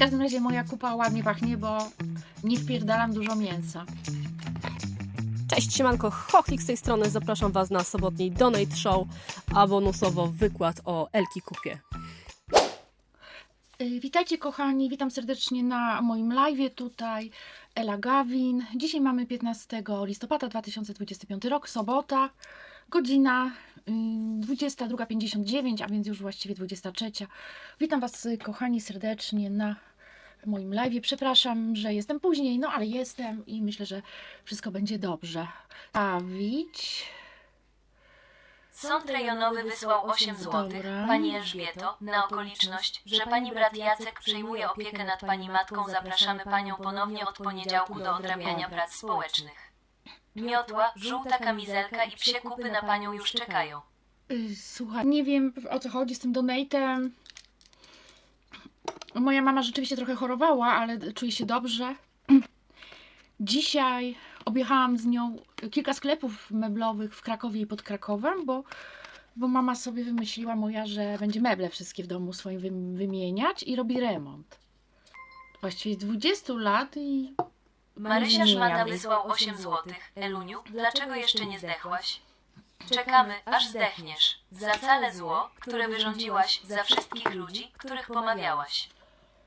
każdym razie moja kupa ładnie pachnie, bo nie wpierdalam dużo mięsa. Cześć, siemanko, Chochlik z tej strony. Zapraszam Was na sobotni Donate Show, a bonusowo wykład o Elki Kupie. Y, Witajcie kochani, witam serdecznie na moim live tutaj. Ela Gawin. Dzisiaj mamy 15 listopada 2025 rok, sobota, godzina y, 22.59, a więc już właściwie 23. Witam Was y, kochani serdecznie na moim live. Przepraszam, że jestem później, no ale jestem i myślę, że wszystko będzie dobrze. Stawić. Sąd rejonowy wysłał 8 zł. Dobra. Pani Elżbieto, na okoliczność, że pani brat Jacek przejmuje opiekę nad pani matką, zapraszamy panią ponownie od poniedziałku do odrabiania prac społecznych. Miotła, żółta kamizelka i psie kupy na panią już czekają. Y, Słuchaj, nie wiem o co chodzi z tym donatem. Moja mama rzeczywiście trochę chorowała, ale czuje się dobrze. Dzisiaj objechałam z nią kilka sklepów meblowych w Krakowie i pod Krakowem, bo, bo mama sobie wymyśliła moja, że będzie meble wszystkie w domu swoim wym- wymieniać i robi remont. Właściwie z 20 lat i Marysia Szmata wysłał 8 zł. Eluniu, dlaczego jeszcze nie zdechłaś? Czekamy, aż zdechniesz. Za całe zło, które wyrządziłaś, za wszystkich ludzi, których pomawiałaś.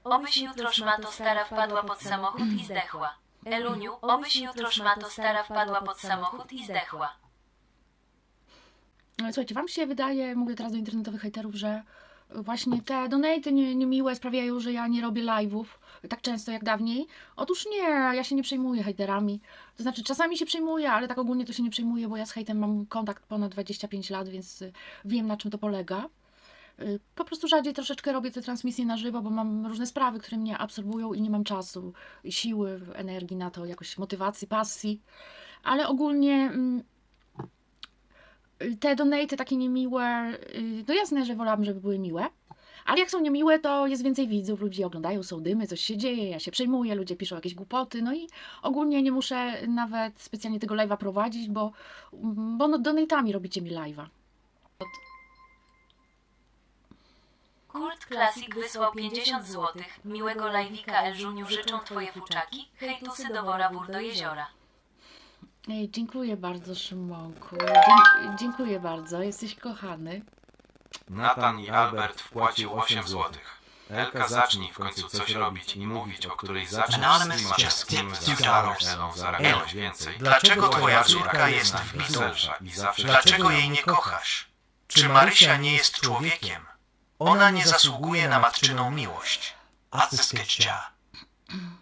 Obyś jutro szmato stara wpadła pod samochód i zdechła. Eluniu, obyś jutro szmato stara wpadła pod samochód i zdechła. Ale Słuchajcie, wam się wydaje, mówię teraz do internetowych hejterów, że właśnie te donaty nie- niemiłe sprawiają, że ja nie robię live'ów tak często jak dawniej. Otóż nie, ja się nie przejmuję hejterami. To znaczy czasami się przejmuję, ale tak ogólnie to się nie przejmuję, bo ja z hejtem mam kontakt ponad 25 lat, więc wiem na czym to polega. Y, Po prostu rzadziej troszeczkę robię te transmisje na żywo, bo mam różne sprawy, które mnie absorbują i nie mam czasu, siły, energii na to, jakoś motywacji, pasji. Ale ogólnie mm, te donaty takie niemiłe, y, no jasne, że wolałabym, żeby były miłe. Ale jak są niemiłe, to jest więcej widzów, ludzie oglądają, są dymy, coś się dzieje, ja się przejmuję, ludzie piszą jakieś głupoty, no i ogólnie nie muszę nawet specjalnie tego live'a prowadzić, bo, bo no, donatami robicie mi live'a. Kult Classic wysłał 50 zł. Miłego live'ika Elżuniu życzą twoje fuczaki. Hejtusy do wora wór do jeziora. Ej, dziękuję bardzo, Szymonku. Dzie- dziękuję bardzo, jesteś kochany. Natan i Albert wpłacił 8 złotych. Elka zacznij w końcu coś robić i mówić, o której zaczniesz Anonymous just z tym tipped z starą $2. Elą zarabiałeś więcej. Dlaczego twoja córka jest w weselsza i zawsze Dlaczego jej nie kochasz? Czy Marysia nie jest człowiekiem? Ona nie zasługuje na matczyną miłość. Atskiecia.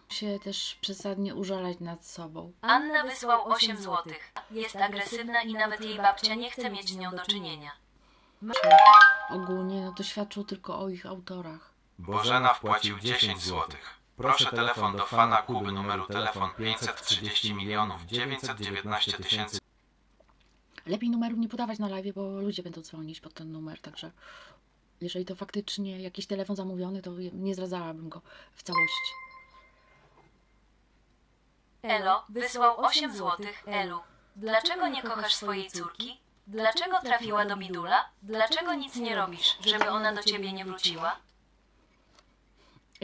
Się też przesadnie użalać nad sobą. Anna wysłał 8 zł. Jest agresywna i nawet jej babcia nie chce mieć z nią do czynienia. Ogólnie no to świadczą tylko o ich autorach. Bożena wpłacił 10 złotych. Proszę telefon do fana Kuby numeru telefon 530 milionów 919 tysięcy. Lepiej numerów nie podawać na live, bo ludzie będą dzwonić pod ten numer, także jeżeli to faktycznie jakiś telefon zamówiony, to nie zdradzałabym go w całości. Elo wysłał 8 zł. Elu, dlaczego nie kochasz swojej córki? Dlaczego trafiła do bidula? Dlaczego nic nie robisz, żeby ona do ciebie nie wróciła?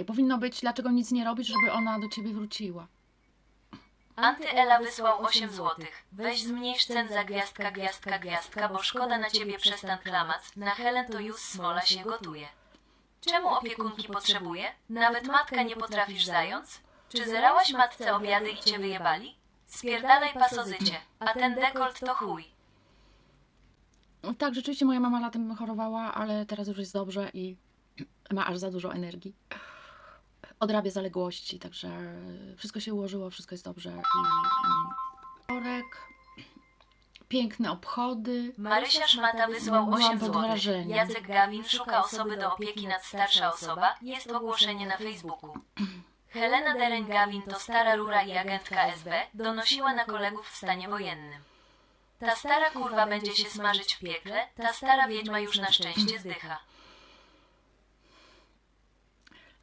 Powinno być, dlaczego nic nie robisz, żeby ona do ciebie wróciła. Antyela wysłał 8 zł. Weź zmniejsz cen za gwiazdka, gwiazdka, gwiazdka, bo szkoda na ciebie przestan klamac. Na Helen to już smola się gotuje. Czemu opiekunki potrzebuje? Nawet matka nie potrafisz zając? Czy zerałaś matce obiady i cię wyjebali? Spierdalaj pasozycie, a ten dekolt to chuj. Tak, rzeczywiście moja mama latem chorowała, ale teraz już jest dobrze i ma aż za dużo energii. Odrabia zaległości, także wszystko się ułożyło, wszystko jest dobrze. I, i... Wtorek, piękne obchody. Marysia Szmata wysłał Byłam 8 pod zł. Jacek Gawin szuka osoby do opieki nad starsza osoba. Jest ogłoszenie na Facebooku. Helena Dereń-Gawin to stara rura i agentka SB. Donosiła na kolegów w stanie wojennym. Ta stara kurwa będzie się smażyć w piekle. Ta stara wiedźma już na szczęście zdycha.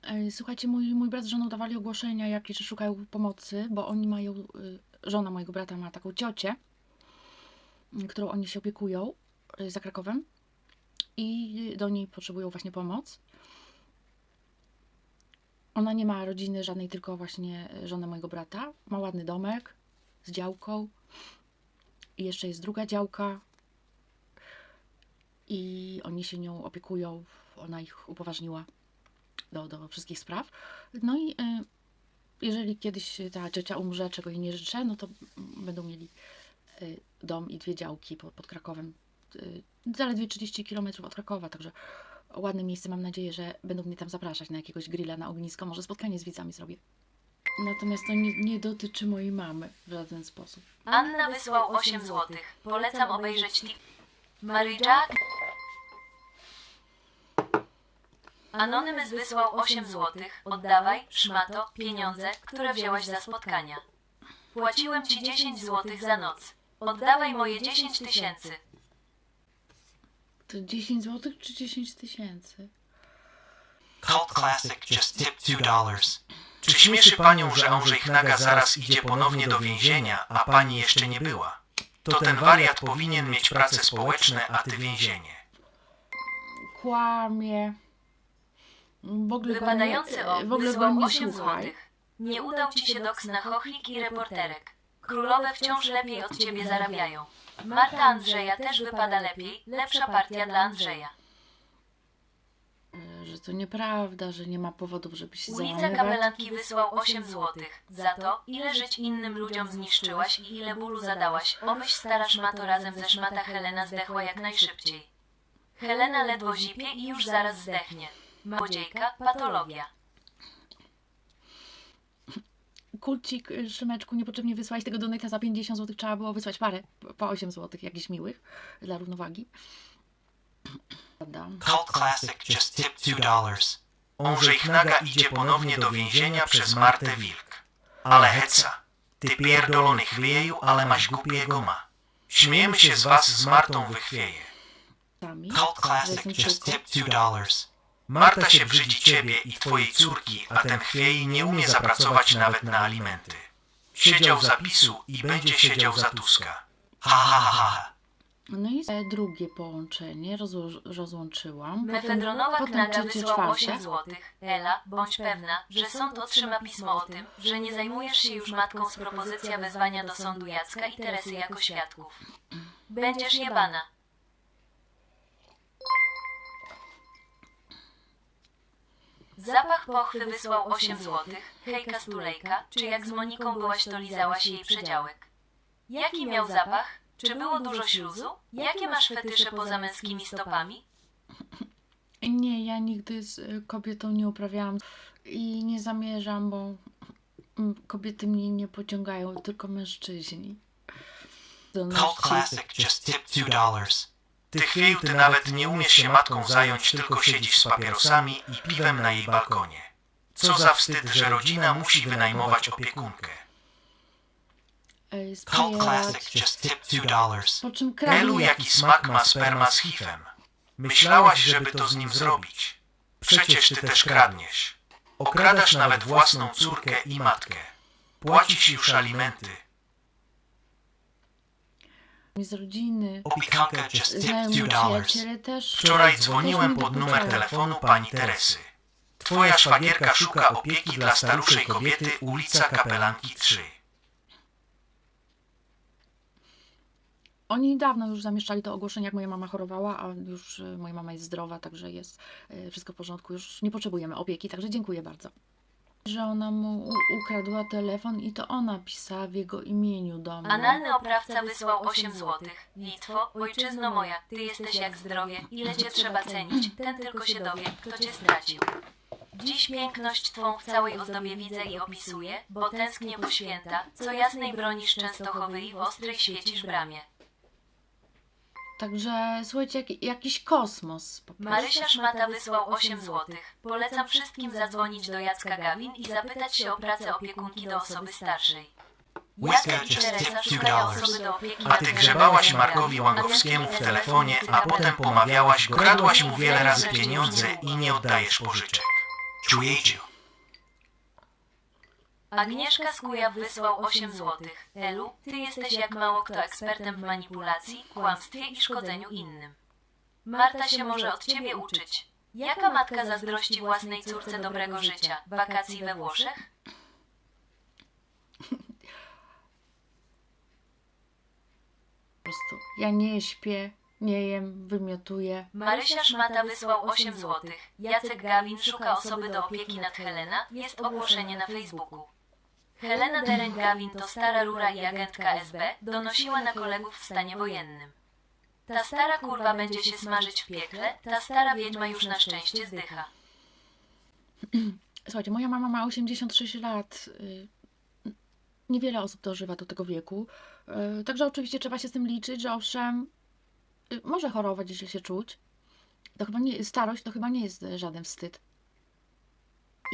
Ej, Słuchajcie, mój, mój brat z żoną dawali ogłoszenia jakieś, że szukają pomocy, bo oni mają, y, żona mojego brata ma taką ciocię, y, którą oni się opiekują y, za Krakowem i do niej potrzebują właśnie pomoc. Ona nie ma rodziny żadnej, tylko właśnie żonę mojego brata. Ma ładny domek z działką. I jeszcze jest druga działka. I oni się nią opiekują. Ona ich upoważniła do, do wszystkich spraw. No i y, jeżeli kiedyś ta ciocia umrze, czego jej nie życzę, no to będą mieli y, dom i dwie działki pod, pod Krakowem. Y, zaledwie 30 km od Krakowa, także ładne miejsce. Mam nadzieję, że będą mnie tam zapraszać na jakiegoś grilla, na ognisko. Może spotkanie z widzami zrobię. Natomiast to nie, nie dotyczy mojej mamy w żaden sposób. Anna wysłał 8 zł. Polecam obejrzeć tik... Anonymous wysłał 8 zł. Oddawaj, szmato, pieniądze, które wzięłaś za spotkania. Płaciłem ci 10 zł za noc. Oddawaj moje 10 tysięcy. To 10 zł czy 10 tysięcy? Cult Classic just tipped $2. Czy śmieszy panią, że Andrzej Knaga zaraz idzie ponownie do więzienia, a pani jeszcze nie była? To ten wariat powinien mieć prace społeczne, a ty więzienie. Kłamie. W ogóle go nie, Wypadający o w ogóle wysłał nie 8 słuchaj. zł. Nie udał ci się doks na chochlik i reporterek. Królowe wciąż lepiej od ciebie zarabiają. Marta Andrzeja też wypada lepiej. Lepsza partia dla Andrzeja. Y, Że to nieprawda, że nie ma powodów, żeby się Ulica załamywać. Kapelanki wysłał 8 zł. Za to, ile żyć innym ludziom zniszczyłaś i ile bólu zadałaś, obyś stara szmato razem ze szmata Helena zdechła jak najszybciej. Helena ledwo zipie i już zaraz zdechnie. Młodziejka, patologia. Kulcik, y, Szymeczku, niepotrzebnie wysłałeś tego donata za 50 zł. Trzeba było wysłać parę, po 8 zł, jakichś miłych, dla równowagi. Prawda? Cult Classic just tipped $2. Andrzej Knaga idzie ponownie do więzienia przez Martę Wilk. Ale heca. Ty pierdolony chwieju, ale masz głupiego ma. Śmiejemy się z was z Martą wychwieje. Cult że Classic just tipped $2. Marta się brzydzi ciebie i twojej córki, a ten chwiej nie umie zapracować nawet na alimenty. Siedział za PiSu i będzie siedział za Tuska. Ha ha ha ha. No i drugie połączenie rozło- rozłączyłam. Mefedronowa potem knaga trzecie, wysłał czwarte. 8 zł. Ela, bądź pewna, że sąd otrzyma pismo o tym, że nie zajmujesz się już matką z propozycja wezwania do sądu Jacka i Teresy jako świadków. Będziesz jebana. Zapach pochwy wysłał 8 zł. Hejka stulejka, czy jak z Moniką byłaś to lizałaś jej przedziałek? Jaki miał zapach? Czy było dużo śluzu? Jakie masz fetysze poza męskimi stopami? Nie, ja nigdy z y, kobietą nie uprawiałam i nie zamierzam, bo mm, kobiety mnie nie pociągają, tylko mężczyźni. Cult Classic just tipped $2. Ty chwieju, ty nawet nie umiesz się matką zająć, tylko siedzisz z papierosami i piwem na jej balkonie. Co za wstyd, że rodzina musi wynajmować opiekunkę. Ej, Cult Classic just tipped $2. po czym Elu, kradnie. jaki smak ma sperma z hifem. Myślałaś, żeby to z nim zrobić. Przecież ty też kradniesz. Okradasz nawet własną córkę i matkę. Płacisz już alimenty. Z rodziny, Opiekanka just tipped znajomi $2. przyjaciele też. Wczoraj dzwoniłem pod numer telefonu pani Teresy. Twoja szwagierka szuka opieki dla staruszej kobiety, ulica Kapelanki 3. Oni dawno już zamieszczali to ogłoszenie, jak moja mama chorowała, a już y, moja mama jest zdrowa, także jest y, wszystko w porządku. Już nie potrzebujemy opieki, także dziękuję bardzo. Że ona mu u- ukradła telefon i to ona pisała w jego imieniu do mnie. Analny oprawca wysłał 8 zł. Litwo, ojczyzno moja, ty jesteś jak zdrowie, ile cię trzeba cenić, ten tylko się dowie, kto cię stracił. Dziś piękność twą w całej ozdobie widzę i opisuję, bo tęsknię po święta, co jasnej bronisz Częstochowy i w ostrej świecisz bramie. Także słuchajcie, jak, jakiś kosmos po prostu. Marysia Szmata wysłał 8 zł. Polecam wszystkim zadzwonić do Jacka Gawin i zapytać się o pracę opiekunki do osoby starszej. Jacek i Teresa szukają osoby do opieki A nad ty Teresą. grzebałaś Markowi Łangowskiemu w telefonie, a potem pomawiałaś go, kradłaś mu wiele razy pieniądze i nie oddajesz pożyczek. Czuję cię. Agnieszka Skujaw wysłał 8 zł. Elu, ty jesteś jak mało kto ekspertem w manipulacji, kłamstwie i szkodzeniu innym. Marta się może od ciebie uczyć. Jaka matka zazdrości własnej córce dobrego życia, wakacji we Włoszech? Po prostu ja nie śpię, nie jem, wymiotuję. Marysia Szmata wysłał 8 zł. Jacek Gawin szuka osoby do opieki nad Helena. Jest ogłoszenie na Facebooku. Helena Dereń-Gawin to stara rura i agentka SB. Donosiła na kolegów w stanie wojennym. Ta stara kurwa będzie się smażyć w piekle. Ta stara wiedźma już na szczęście zdycha. Słuchajcie, moja mama ma 86 lat. y, Niewiele osób dożywa do tego wieku. y, Także oczywiście trzeba się z tym liczyć, że owszem, y, może chorować, źle się czuć. To chyba nie, starość to chyba nie jest żaden wstyd.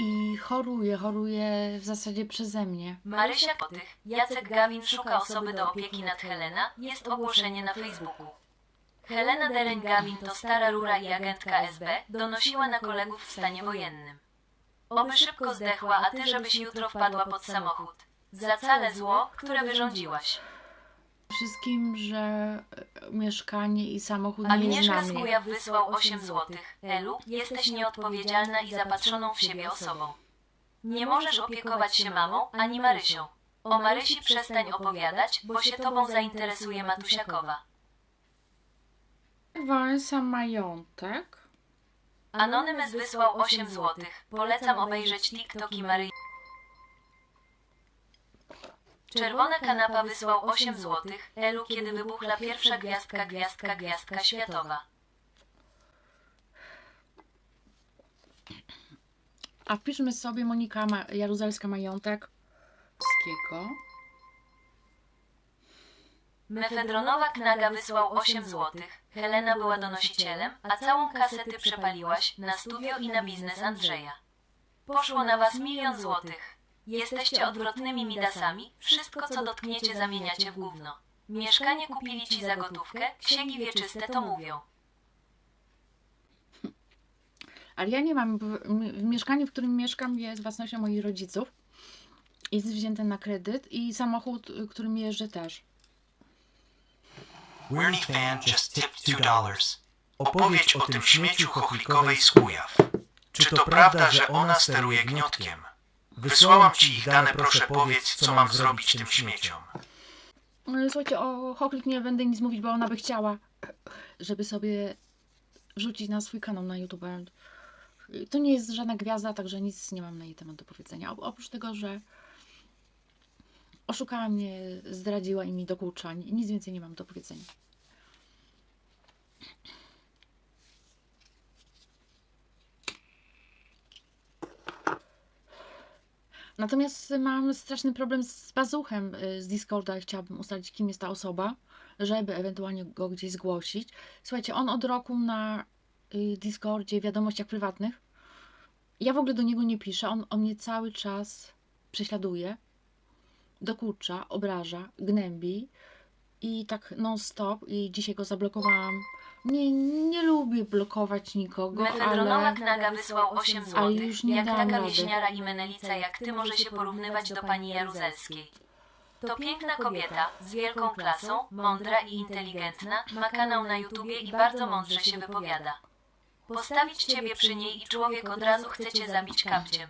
I choruje, choruje w zasadzie przeze mnie. Marysia Kotych. Jacek Gawin szuka osoby do opieki nad Helena. Jest ogłoszenie na Facebooku. Helena Dereń-Gawin to stara rura i agentka SB. Donosiła na kolegów w stanie wojennym. Oby szybko zdechła, a ty żebyś jutro wpadła pod samochód. Za całe zło, które wyrządziłaś. Wszystkim, że e, mieszkanie i samochód nie jest Agnieszka na mnie. Skujaw wysłał 8 złotych. Elu, jesteś nieodpowiedzialna i zapatrzoną w siebie osobą. Nie możesz opiekować się mamą ani Marysią. O Marysi przestań opowiadać, bo się tobą zainteresuje Matusiakowa. Wąsa majątek. Anonymous wysłał 8 złotych. Polecam obejrzeć TikToki Maryi. Czerwona kanapa wysłał 8 złotych. Elu, kiedy wybuchła pierwsza gwiazdka, gwiazdka, gwiazdka światowa. A wpiszmy sobie Monika Ma- Jaruzelska majątek. Polskiego. Mefedronowa Knaga wysłał 8 złotych. Helena była donosicielem, a całą kasę ty przepaliłaś na studio i na biznes Andrzeja. Poszło na was milion złotych. Jesteście odwrotnymi midasami, wszystko co dotkniecie zamieniacie w gówno. Mieszkanie kupili ci za gotówkę, księgi wieczyste to mówią. Ale ja nie mam. W, w mieszkaniu, w którym mieszkam, jest własnością moich rodziców. Jest wzięte na kredyt i samochód, którym jeżdżę też. Weirny fan just tipped two dollars. Opowiedź o tym śmieciu chochlikowej z Kujaw. Czy to prawda, że ona steruje gniotkiem? Wysłałam ci ich dane, proszę powiedz, co mam zrobić tym śmieciom. Słuchajcie, o Hochlik nie będę nic mówić, bo ona by chciała, żeby sobie wrzucić na swój kanał na YouTube. To nie jest żadna gwiazda, także nic nie mam na jej temat do powiedzenia. Oprócz tego, że oszukała mnie, zdradziła i mi dokucza. Nic więcej nie mam do powiedzenia. Natomiast mam straszny problem z bazuchem y, z Discorda chciałabym ustalić, kim jest ta osoba, żeby ewentualnie go gdzieś zgłosić. Słuchajcie, on od roku na y, Discordzie, wiadomościach prywatnych. Ja w ogóle do niego nie piszę, on, on mnie cały czas prześladuje, dokucza, obraża, gnębi i tak non-stop i dzisiaj go zablokowałam. Nie, nie lubię blokować nikogo, Mefedronowa ale... Knaga wysłał 8 ale złotych. już nie Jak dam taka rady. wieśniara i menelica jak ty może się porównywać do pani Jaruzelskiej. To piękna kobieta, z wielką klasą, mądra i inteligentna, ma kanał na YouTubie i bardzo mądrze się wypowiada. Postawić ciebie przy niej i człowiek od razu chce cię zabić kapciem.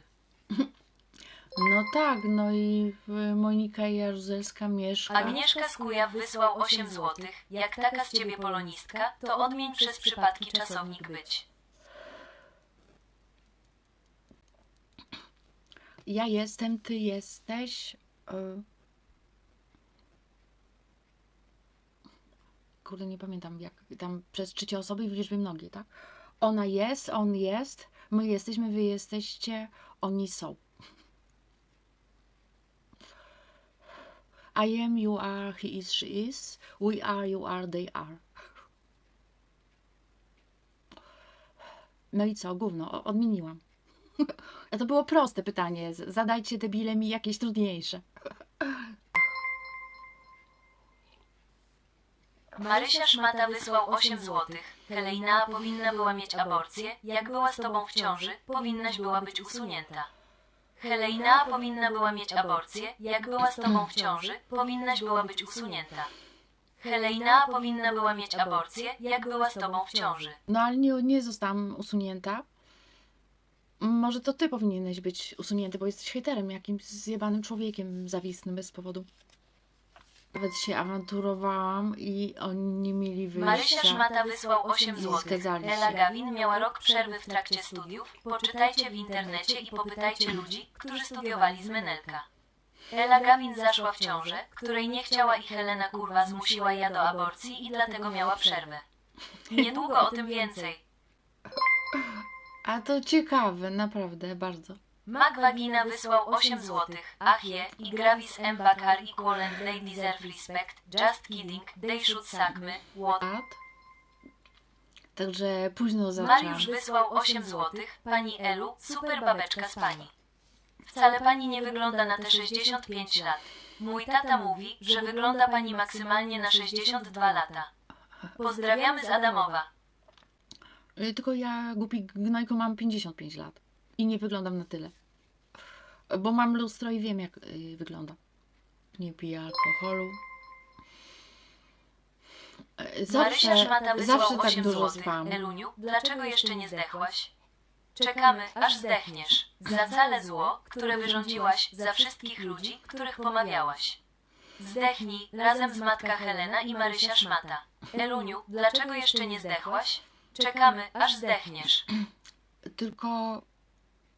No tak, no i Monika Jaruzelska mieszka. Agnieszka Skujaw wysłał 8 złotych. Jak taka z ciebie polonistka, to odmień przez przypadki czasownik być. Ja jestem, ty jesteś. y. Kurde, nie pamiętam, jak tam przez trzecie osoby i w liczbie mnogiej, tak? Ona jest, on jest, my jesteśmy, wy jesteście, oni są. I am, you are, he is, she is, we are, you are, they are. No i co, gówno, odmieniłam. To było proste pytanie. Zadajcie debile mi jakieś trudniejsze. Marysia Szmata wysłał 8 złotych. Helena powinna była mieć aborcję. Jak była z tobą w ciąży, powinnaś była być usunięta. Helena powinna była mieć aborcję. Jak była z tobą w ciąży, powinnaś była być usunięta. Helena powinna była mieć aborcję, jak była z tobą w ciąży. No ale nie, nie zostałam usunięta. Może to ty powinieneś być usunięty, bo jesteś hejterem, jakimś zjebanym człowiekiem zawisnym bez powodu. Nawet się awanturowałam i oni nie mieli Marysia wyjścia. Szmata wysłał 8 Nie zł. zgadzali się. Ela Gawin miała rok przerwy w trakcie studiów. Poczytajcie w internecie i popytajcie ludzi, którzy studiowali z Menelka. Ela Gawin zaszła w ciążę, której nie chciała i Helena kurwa zmusiła ją do aborcji i dlatego miała przerwę. Niedługo o tym więcej. A to ciekawe, naprawdę, bardzo. Mac Vagina wysłał 8 zł. Ach je, i Gravis M. Bakar equivalent they deserve respect. Just kidding, they should suck me. What? Także późno zaczęłam. Mariusz wysłał 8 zł. Pani Elu, super babeczka z pani. Wcale pani nie wygląda na te 65 lat. Mój tata mówi, że wygląda pani maksymalnie na 62 lata. Pozdrawiamy z Adamowa. Y, Tylko ja, głupi gnojku, mam 55 lat. I nie wyglądam na tyle. Bo mam lustro i wiem, jak y, wygląda. Nie piję alkoholu. Y, Zawsze, Marysia zawsze tak 8 dużo spam. Eluniu, dlaczego jeszcze nie zdechłaś? Czekamy, aż zdechniesz. Za całe zło, które wyrządziłaś, za wszystkich ludzi, których pomawiałaś. Zdechnij, razem z matka Helena i Marysia Szmata. Eluniu, dlaczego jeszcze nie zdechłaś? Czekamy, aż zdechniesz. Tylko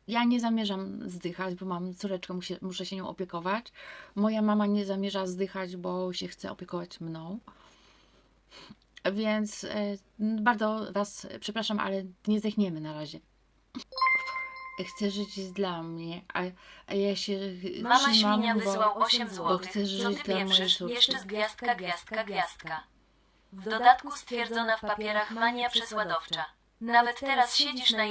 ja nie zamierzam zdychać, bo mam córeczkę, muszę, muszę się nią opiekować. Moja mama nie zamierza zdychać, bo się chce opiekować mną. Więc e, bardzo Was przepraszam, ale nie zdechniemy na razie. Chcę żyć dla mnie, a, a ja się Mama trzymam, Świnia wysłał 8 bo zł. chcę Co żyć ty dla mojej pieprzysz? córki. Jeszcze z gwiazdka, gwiazdka, gwiazdka. W dodatku stwierdzona w papierach mania przesładowcza. Nawet teraz siedzisz na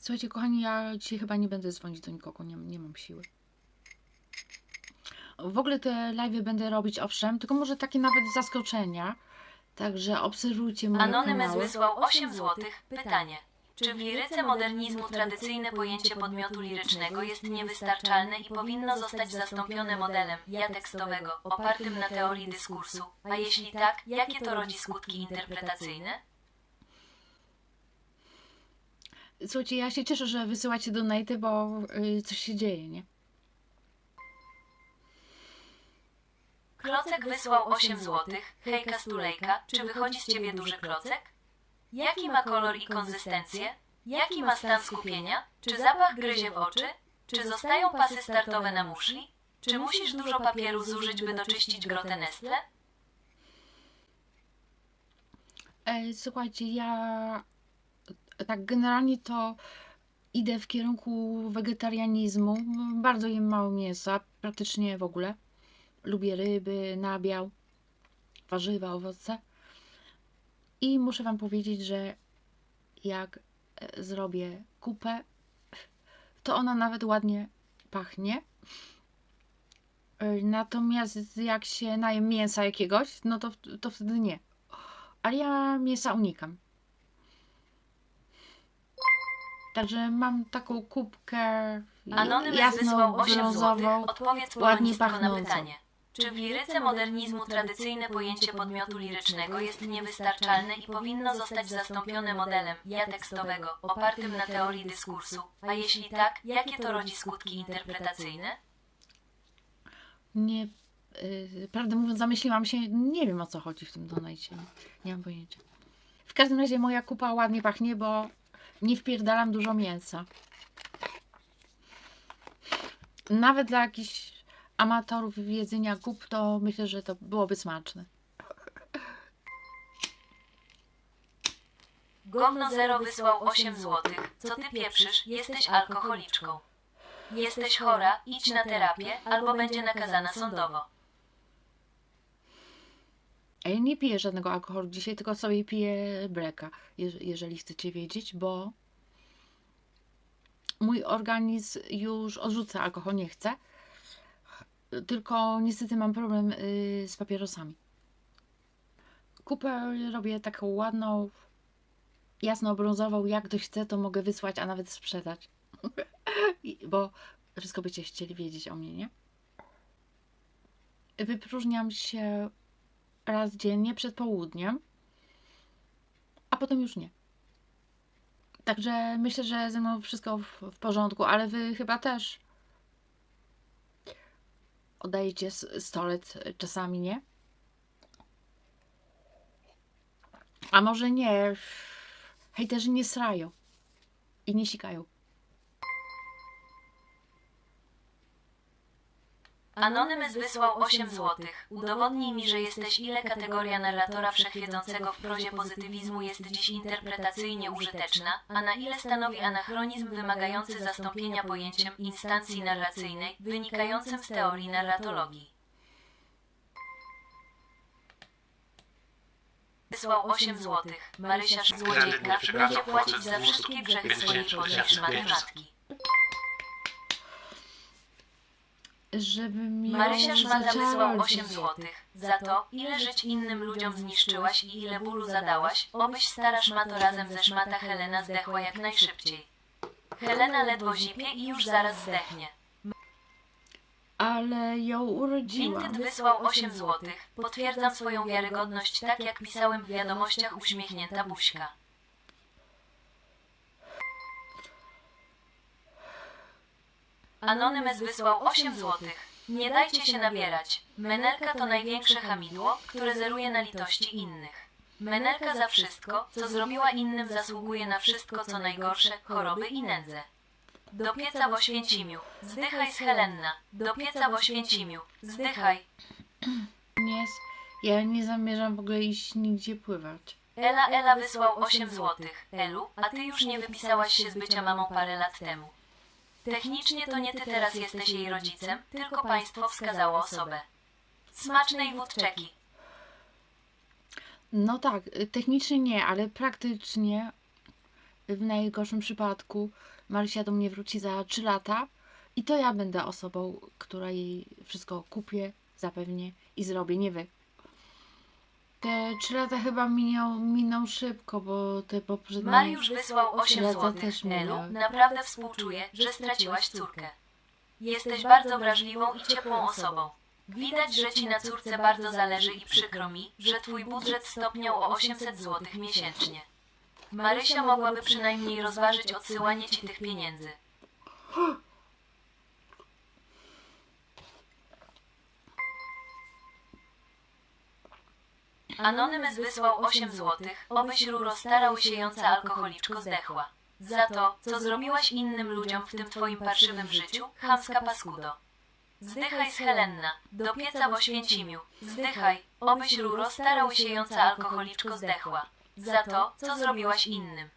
Słuchajcie, kochani, ja dzisiaj chyba nie będę dzwonić do nikogo, nie, nie mam siły. W ogóle te live będę robić, owszem, tylko może takie nawet zaskoczenia. Także obserwujcie moje Anonymous kanały. wysłał 8 zł. Pytanie. Czy w liryce modernizmu tradycyjne pojęcie podmiotu lirycznego jest niewystarczalne i powinno zostać zastąpione modelem ja tekstowego, opartym na teorii dyskursu? A jeśli tak, jakie to rodzi skutki interpretacyjne? Słuchajcie, ja się cieszę, że wysyłacie donaty, bo y, coś się dzieje, nie? Klocek wysłał 8 zł. Hejka Stulejka, czy wychodzi z ciebie duży klocek? Jaki ma kolor i konsystencję? Jaki ma stan skupienia? Czy zapach gryzie w oczy? Czy zostają pasy startowe na muszli? Czy musisz dużo papieru zużyć, by doczyścić grotę Nestle? E, słuchajcie, ja tak generalnie to idę w kierunku wegetarianizmu. Bardzo jem mało mięsa, praktycznie w ogóle. Lubię ryby, nabiał, warzywa, owoce. I muszę Wam powiedzieć, że jak e, zrobię kupę, to ona nawet ładnie pachnie. E, Natomiast jak się najem mięsa jakiegoś, no to, to wtedy nie. Ale ja mięsa unikam. Także mam taką kubkę Anonymous wysłał 8 zł. jasno-brązową. Odpowiedz ładnie na pachnącą. pytanie. Czy w liryce modernizmu tradycyjne pojęcie podmiotu lirycznego jest niewystarczalne i powinno zostać zastąpione modelem ja tekstowego, opartym na teorii dyskursu? A jeśli tak, jakie to rodzi skutki interpretacyjne? Nie, yy, prawdę mówiąc, zamyśliłam się, nie wiem o co chodzi w tym donajcie. Nie mam pojęcia. W każdym razie moja kupa ładnie pachnie, bo nie wpierdalam dużo mięsa. Nawet dla jakichś amatorów jedzenia kup, to myślę, że to byłoby smaczne. Gówno Zero wysłał 8 zł. Co ty pieprzysz? Jesteś alkoholiczką. Jesteś chora, idź na terapię, albo będzie nakazana sądowo. A ja nie piję żadnego alkoholu dzisiaj, tylko sobie piję bleka, jeż- jeżeli chcecie wiedzieć, bo mój organizm już odrzuca alkohol, nie chce. Tylko niestety mam problem y, z papierosami. Kupę robię taką ładną, jasno-brązową. Jak ktoś chce, to mogę wysłać, a nawet sprzedać. Bo wszystko byście chcieli wiedzieć o mnie, nie? Wypróżniam się raz dziennie przed południem, a potem już nie. Także myślę, że ze mną wszystko w, porządku, ale wy chyba też oddajecie s- stolec czasami, nie? A może nie? Hejterzy nie srają i nie sikają. Anonymous wysłał 8 złotych. Udowodnij mi, że jesteś ile kategoria narratora wszechwiedzącego w prozie pozytywizmu jest dziś interpretacyjnie użyteczna, a na ile stanowi anachronizm wymagający zastąpienia pojęciem instancji narracyjnej, wynikającym z teorii narratologii. Wysłał 8 złotych. Marysia Złodziejka będzie płacić za wszystkie grzechy swojej podniesionej matki. Żeby mi Marysia Szmata wysłał zaczarać. 8 złotych. Za to, ile żyć innym ludziom zniszczyłaś i ile bólu zadałaś, obyś stara szmato razem ze szmata Helena zdechła jak najszybciej. Helena ledwo zipie i już zaraz zdechnie. Ale ją urodziłam. Wintyt wysłał 8 złotych. Potwierdzam swoją wiarygodność tak jak pisałem w wiadomościach uśmiechnięta buźka. Anonymous wysłał 8 złotych. Nie dajcie się nabierać. Menelka to największe hamidło, które zeruje na litości innych. Menelka za wszystko, co zrobiła innym zasługuje na wszystko co najgorsze, choroby i nędzę. Do pieca w Oświęcimiu. Zdychaj z Helenna. Do pieca w Oświęcimiu. Zdychaj. Nie, ja nie zamierzam w ogóle iść nigdzie pływać. Ela Ela wysłał 8 złotych. Elu, a ty już nie wypisałaś się z bycia mamą parę lat temu. Technicznie to nie ty teraz jesteś jej rodzicem, tylko państwo wskazało osobę. Smacznej wódczeki. No tak, technicznie nie, ale praktycznie w najgorszym przypadku Marysia do mnie wróci za 3 lata i to ja będę osobą, która jej wszystko kupię, zapewnię i zrobię, nie wy. Te 3 lata chyba miną, miną szybko, bo te poprzednie... Mariusz wysłał 8 Lata złotych. też Elu, minęły. naprawdę współczuję, że straciłaś córkę. Jesteś bardzo wrażliwą i ciepłą osobą. Widać, że ci na córce bardzo zależy i przykro mi, że twój budżet stopniał o 800 złotych miesięcznie. Marysia mogłaby przynajmniej rozważyć odsyłanie ci tych pieniędzy. Anonymous wysłał 8 złotych, obyś Ruro starał siejąca alkoholiczko zdechła. Za to, co zrobiłaś innym ludziom w tym twoim parszywym życiu, chamska paskudo. Zdychaj z Helenna, do pieca w Oświęcimiu. Zdychaj, obyś Ruro starał siejąca alkoholiczko zdechła. Za to, co zrobiłaś innym.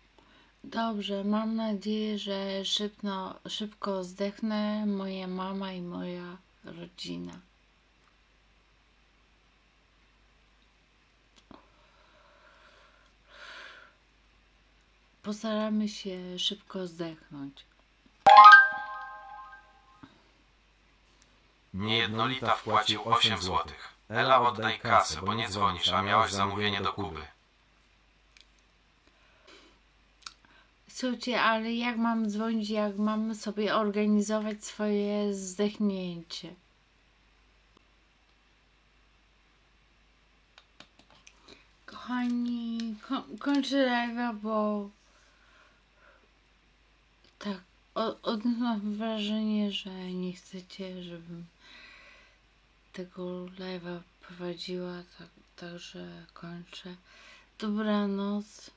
Dobrze, mam nadzieję, że szybno, szybko zdechnę moja mama i moja rodzina. Postaramy się szybko zdechnąć. Niejednolita wpłacił 8 złotych. Ela oddaj kasę, bo nie dzwonisz, a miałaś zamówienie do Kuby. Słuchajcie, ale jak mam dzwonić, jak mam sobie organizować swoje zdechnięcie? Kochani, ko kończę live'a, bo odniosłam wrażenie, że nie chcecie, żebym tego live'a prowadziła, tak, także kończę. Dobranoc.